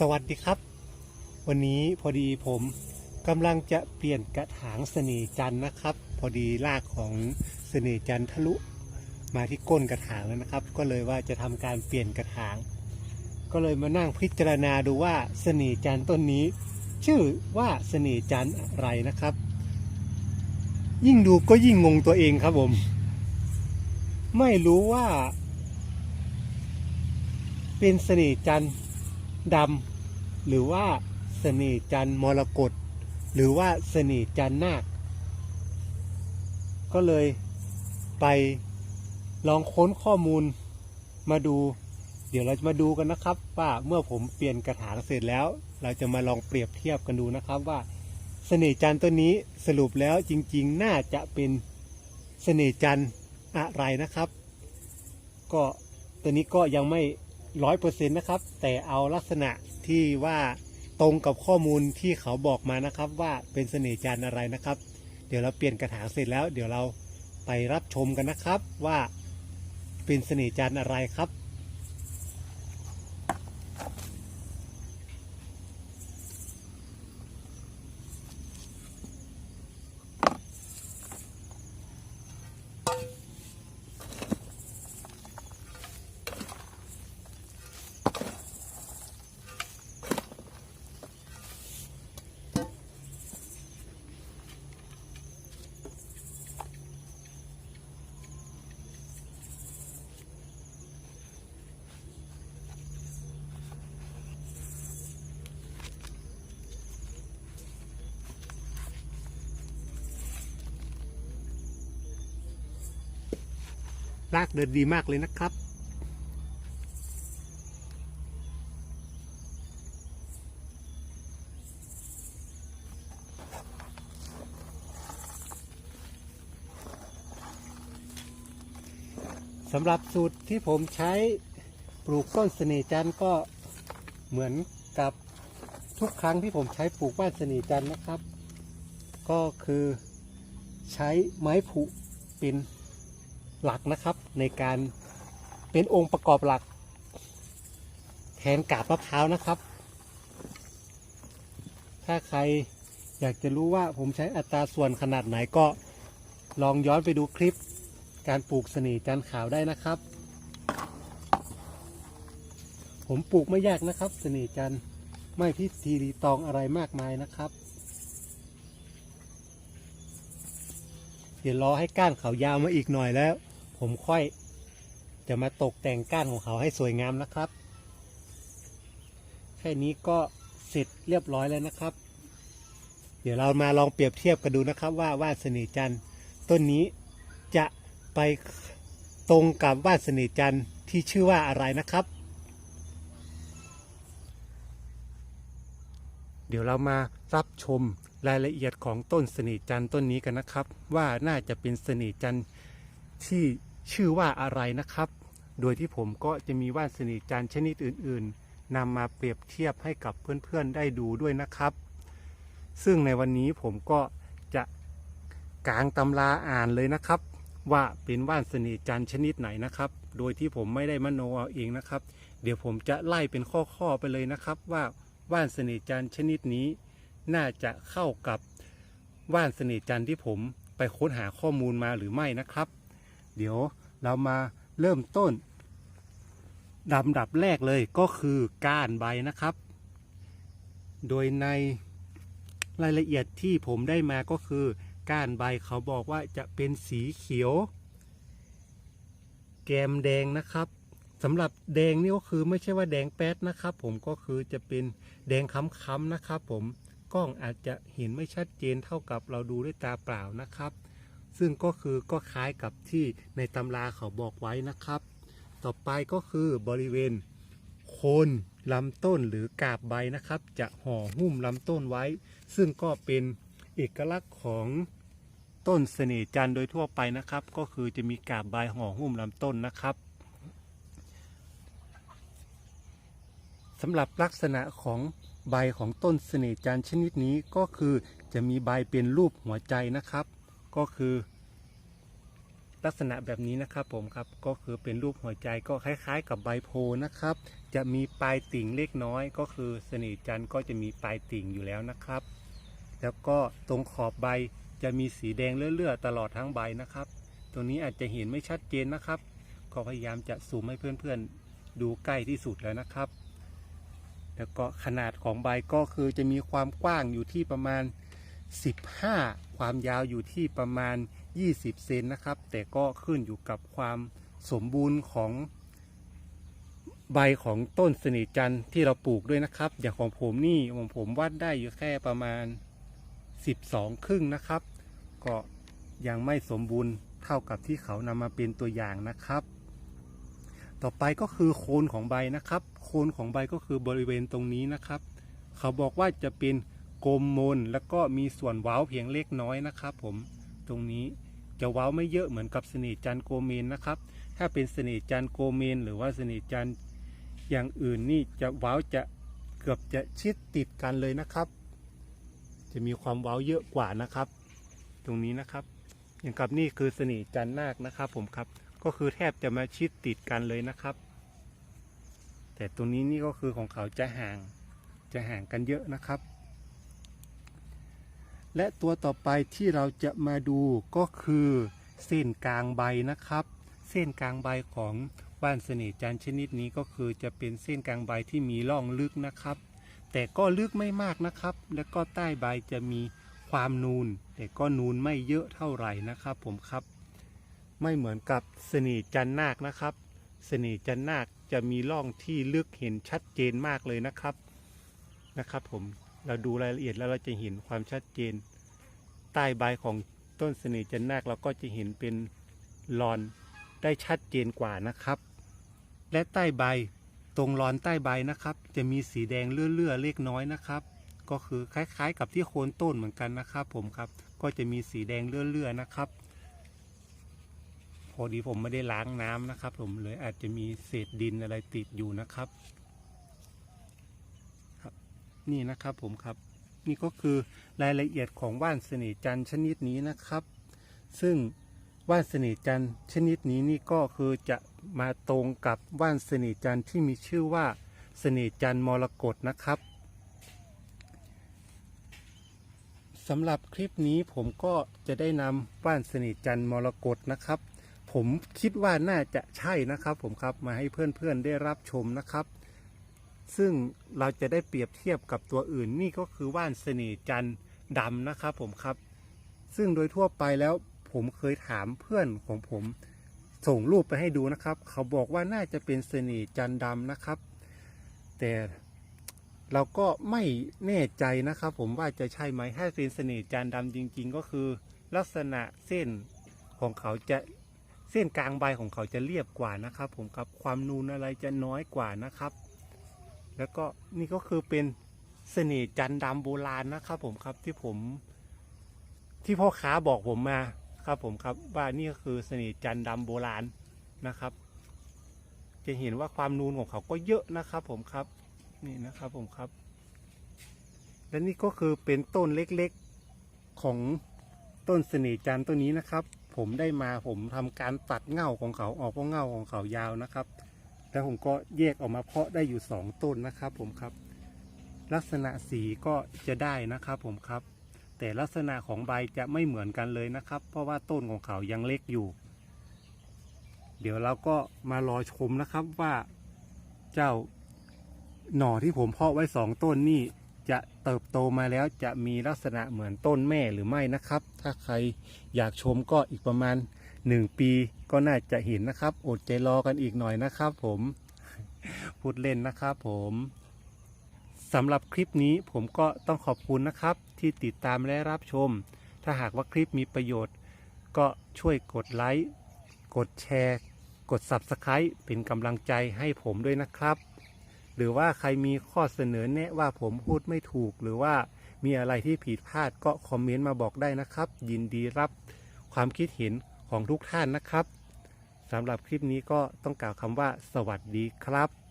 สวัสดีครับ วันนี้พอดีผมกำลังจะเปลี่ยนกระถางเสน่จันนะครับ พอดีรากของเสน่จันทะลุมาที่ก้นกระถางแล้วนะครับ ก็เลยว่าจะทำการเปลี่ยนกระถาง ก็เลยมานั่งพิจารณาดูว่าเสน่จันต้นนี้ ชื่อว่าเสน่จันอะไรนะครับ ยิ่งดูก็ยิ่งงงตัวเองครับผม ไม่รู้ว่า เป็นเสน่จันท์ ดำหรือว่าเสน่จันมรกตหรือว่าเสน่จันนาค ก็เลยไปลองค้นข้อมูลมาดู เดี๋ยวเราจะมาดูกันนะครับ ว่าเมื่อผมเปลี่ยนกระถางเสร็จแล้ว เราจะมาลองเปรียบเทียบกันดูนะครับว่าเสน่จันตัวนี้สรุปแล้วจริง ๆ น่าจะเป็นเสน่จันอะไรนะครับ ก็ตัวนี้ก็ยังไม่ ร้อยเปอร์เซ็นต์นะครับ แต่เอาลักษณะที่ว่าตรงกับข้อมูลที่เขาบอกมานะครับ ว่าเป็นเสน่ห์จันอะไรนะครับ เดี๋ยวเราเปลี่ยนกระถางเสร็จแล้ว เดี๋ยวเราไปรับชมกันนะครับว่าเป็นเสน่ห์จันอะไรครับ รากเดินดีมากเลยนะครับ สำหรับสูตรที่ผมใช้ปลูกต้นเสน่จันก็เหมือนกับทุกครั้งที่ผมใช้ปลูกบ้านเสน่จันนะครับ ก็คือใช้ไม้ผุเป็น หลักนะครับในการเป็นองค์ประกอบหลัก แทนกาบมะพร้าวนะครับ ถ้าใครอยากจะรู้ว่าผมใช้อัตราส่วนขนาดไหนก็ลองย้อนไปดูคลิปการปลูกเสน่ห์จันขาวได้นะครับ ผมปลูกไม่ยากนะครับเสน่ห์จันไม่พิธีรีตองอะไรมากมายนะครับ เดี๋ยวรอให้ก้านเขายาวมาอีกหน่อยแล้ว ผมค่อย จะมาตกแต่งก้านของเขาให้สวยงามนะครับ แค่นี้ก็เสร็จเรียบร้อยแล้วนะครับ เดี๋ยวเรามาลองเปรียบเทียบกันดูนะครับ ว่าว่านเสน่จันทร์ต้นนี้จะไปตรงกับว่านเสน่จันทร์ที่ชื่อว่าอะไรนะครับ เดี๋ยวเรามารับชมรายละเอียดของต้นเสน่จันทร์ต้นนี้กันนะครับ ว่าน่าจะเป็นเสน่จันทร์ ที่ชื่อว่าอะไรนะครับ โดยที่ผมก็จะมีว่านสน่ห์จันชนิดอื่น ๆนำมาเปรียบเทียบให้กับเพื่อนๆได้ดูด้วยนะครับ ซึ่งในวันนี้ผมก็จะกางตำราอ่านเลยนะครับ ว่าเป็นว่านสน่ห์จันชนิดไหนนะครับ โดยที่ผมไม่ได้มโนเอาเองนะครับ เดี๋ยวผมจะไล่เป็นข้อๆไปเลยนะครับ ว่าว่านสน่ห์จันชนิดนี้ น่าจะเข้ากับว่านสน่ห์จันที่ผมไปค้นหาข้อมูลมาหรือไม่นะครับ เดี๋ยวเรามาเริ่มต้นลำดับแรกเลยก็คือก้านใบนะครับ โดยในรายละเอียดที่ผมได้มาก็คือก้านใบเขาบอกว่าจะเป็นสีเขียว แกมแดงนะครับสำหรับแดงนี่ก็คือไม่ใช่ว่าแดงแป๊ดนะครับ ผมก็คือจะเป็นแดงค้ำๆนะครับ ผมกล้องอาจจะเห็นไม่ชัดเจนเท่ากับเราดูด้วยตาเปล่านะครับ ซึ่งก็คือก็คล้ายกับที่ในตำราเขาบอกไว้นะครับ ต่อไปก็คือบริเวณโคนลำต้นหรือกาบใบนะครับ จะห่อหุ้มลำต้นไว้ ซึ่งก็เป็นเอกลักษณ์ของต้นเสน่ห์จันทร์โดยทั่วไปนะครับ ก็คือจะมีกาบใบห่อหุ้มลำต้นนะครับสำหรับลักษณะของใบของต้นเสน่ห์จันทร์ชนิดนี้ก็คือจะมีใบเป็นรูปหัวใจนะครับ ก็คือลักษณะแบบนี้นะครับผมครับก็คือเป็นรูปหัวใจก็คล้ายๆ กับใบโพนะครับ จะมีปลายติ่งเล็กน้อย ก็คือสนิทจันทร์ก็จะมีปลายติ่งอยู่แล้วนะครับ แล้วก็ตรงขอบใบจะมีสีแดงเลื่อๆตลอดทั้งใบนะครับ ตรงนี้อาจจะเห็นไม่ชัดเจนนะครับ ก็พยายามจะซูมให้เพื่อนๆดูใกล้ที่สุดแล้วนะครับ แล้วก็ขนาดของใบก็คือจะมีความกว้างอยู่ที่ประมาณ 15 ความยาวอยู่ที่ประมาณ 20 เซนนะครับ แต่ก็ขึ้นอยู่กับความสมบูรณ์ของใบของต้นสนิทจันทร์ที่เราปลูกด้วยนะครับ อย่างของผมนี่ของผมวัดได้อยู่แค่ประมาณ 12 ครึ่งนะครับ ก็ยังไม่สมบูรณ์เท่ากับที่เขานำมาเป็นตัวอย่างนะครับ ต่อไปก็คือโคนของใบนะครับ โคนของใบก็คือบริเวณตรงนี้นะครับ เขาบอกว่าจะเป็น กลมมนแล้วก็มีส่วนเว้าเพียงเล็กน้อยนะครับผมตรงนี้จะเว้าไม่เยอะเหมือนกับเสนิทจันโกเมนนะครับ ถ้าเป็นเสนิทจันโกเมน หรือว่าเสนิทจันอย่างอื่นนี่จะเว้าจะเกือบจะชิดติดกันเลยนะครับ จะมีความเว้าเยอะกว่านะครับ ตรงนี้นะครับ อย่างกับนี่คือเสนิทจันนาคนะครับ ผมครับ ก็คือแทบจะมาชิดติดกันเลยนะครับ แต่ตรงนี้นี่ก็คือของเขาจะห่างจะห่างกันเยอะนะครับ และตัวต่อไปที่เราจะมาดูก็คือเส้นกลางใบนะครับ เส้นกลางใบของว่านเสน่ห์จันทร์ชนิดนี้ก็คือจะเป็นเส้นกลางใบที่มีร่องลึกนะครับ แต่ก็ลึกไม่มากนะครับ แล้วก็ใต้ใบจะมีความนูน แต่ก็นูนไม่เยอะเท่าไหร่นะครับผมครับ ไม่เหมือนกับเสน่ห์จันนาคนะครับ เสน่ห์จันนาคจะมีร่องที่ลึกเห็นชัดเจนมากเลยนะครับนะครับผม เราดูรายละเอียดแล้วเราจะเห็นความชัดเจน ใต้ใบของต้นเสน่ห์จันนาคเราก็จะเห็นเป็นลอนได้ชัดเจนกว่านะครับ และใต้ใบตรงรอนใต้ใบนะครับ จะมีสีแดงเลื่อๆเล็กน้อยนะครับ ก็คือคล้ายๆ กับที่โคนต้นเหมือนกันนะครับ ผมครับก็จะมีสีแดงเลื่อๆนะครับ พอดีผมไม่ได้ล้างน้ำนะครับ ผมเลยอาจจะมีเศษดินอะไรติดอยู่นะครับ นี่นะครับผมครับ นี่ก็คือรายละเอียดของว่านเสน่จันทร์ชนิดนี้นะครับ ซึ่งว่านเสน่จันทร์ชนิดนี้นี่ก็คือจะมาตรงกับว่านเสน่จันทร์ที่มีชื่อว่าเสน่จันทร์มรกตนะครับสำหรับคลิปนี้ผมก็จะได้นำว่านเสน่ห์จันทร์มรกตนะครับ ผมคิดว่าน่าจะใช่นะครับผมครับมาให้เพื่อนๆได้รับชมนะครับ ซึ่งเราจะได้เปรียบเทียบกับตัวอื่นนี่ก็คือว่านเสน่จันดำนะครับผมครับ ซึ่งโดยทั่วไปแล้วผมเคยถามเพื่อนของผมส่งรูปไปให้ดูนะครับ เขาบอกว่าน่าจะเป็นเสน่จันดำนะครับ แต่เราก็ไม่แน่ใจนะครับ ผมว่าจะใช่ไหมถ้าเป็นเสน่จันทร์ดำจริง ๆ ก็คือ ลักษณะเส้นของเขาจะเส้นกลางใบของเขาจะเรียบกว่านะครับ ผมครับความนูนอะไรจะน้อยกว่านะครับ แล้วก็นี่ก็คือเป็นเสน่ห์จันดำโบราณนะครับผมครับที่ผม ที่พ่อค้าบอกผมมาครับผมครับว่านี่ก็คือเสน่ห์จันดำโบราณนะครับ จะเห็นว่าความนูนของเขาก็เยอะนะครับผมครับนี่นะครับผมครับ และนี่ก็คือเป็นต้นเล็กๆของต้นเสน่ห์จันต้นนี้นะครับ ผมได้มาผมทำการตัดเง่าของเขาออกเพราะเง่าของเขายาวนะครับ แล้วผมก็แยกออกมาเพาะได้อยู่สองต้นนะครับผมครับ ลักษณะสีก็จะได้นะครับผมครับ แต่ลักษณะของใบจะไม่เหมือนกันเลยนะครับ เพราะว่าต้นของเขายังเล็กอยู่ เดี๋ยวเราก็มารอชมนะครับว่าเจ้าหน่อที่ผมเพาะไว้สองต้นนี่จะเติบโตมาแล้วจะมีลักษณะเหมือนต้นแม่หรือไม่นะครับ ถ้าใครอยากชมก็อีกประมาณ หนึ่งปีก็น่าจะเห็นนะครับ อดใจรอกันอีกหน่อยนะครับผมพูดเล่นนะครับผมสำหรับคลิปนี้ผมก็ต้องขอบคุณนะครับ ที่ติดตามและรับชม ถ้าหากว่าคลิปมีประโยชน์ ก็ช่วยกดไลค์กดแชร์ กด Subscribe เป็นกำลังใจให้ผมด้วยนะครับ หรือว่าใครมีข้อเสนอแนะว่าผมพูดไม่ถูก หรือว่ามีอะไรที่ผิดพลาดก็คอมเมนต์มาบอกได้นะครับ ยินดีรับความคิดเห็น ของทุกท่านนะครับสำหรับคลิปนี้ก็ต้องกล่าวคำว่าสวัสดีครับ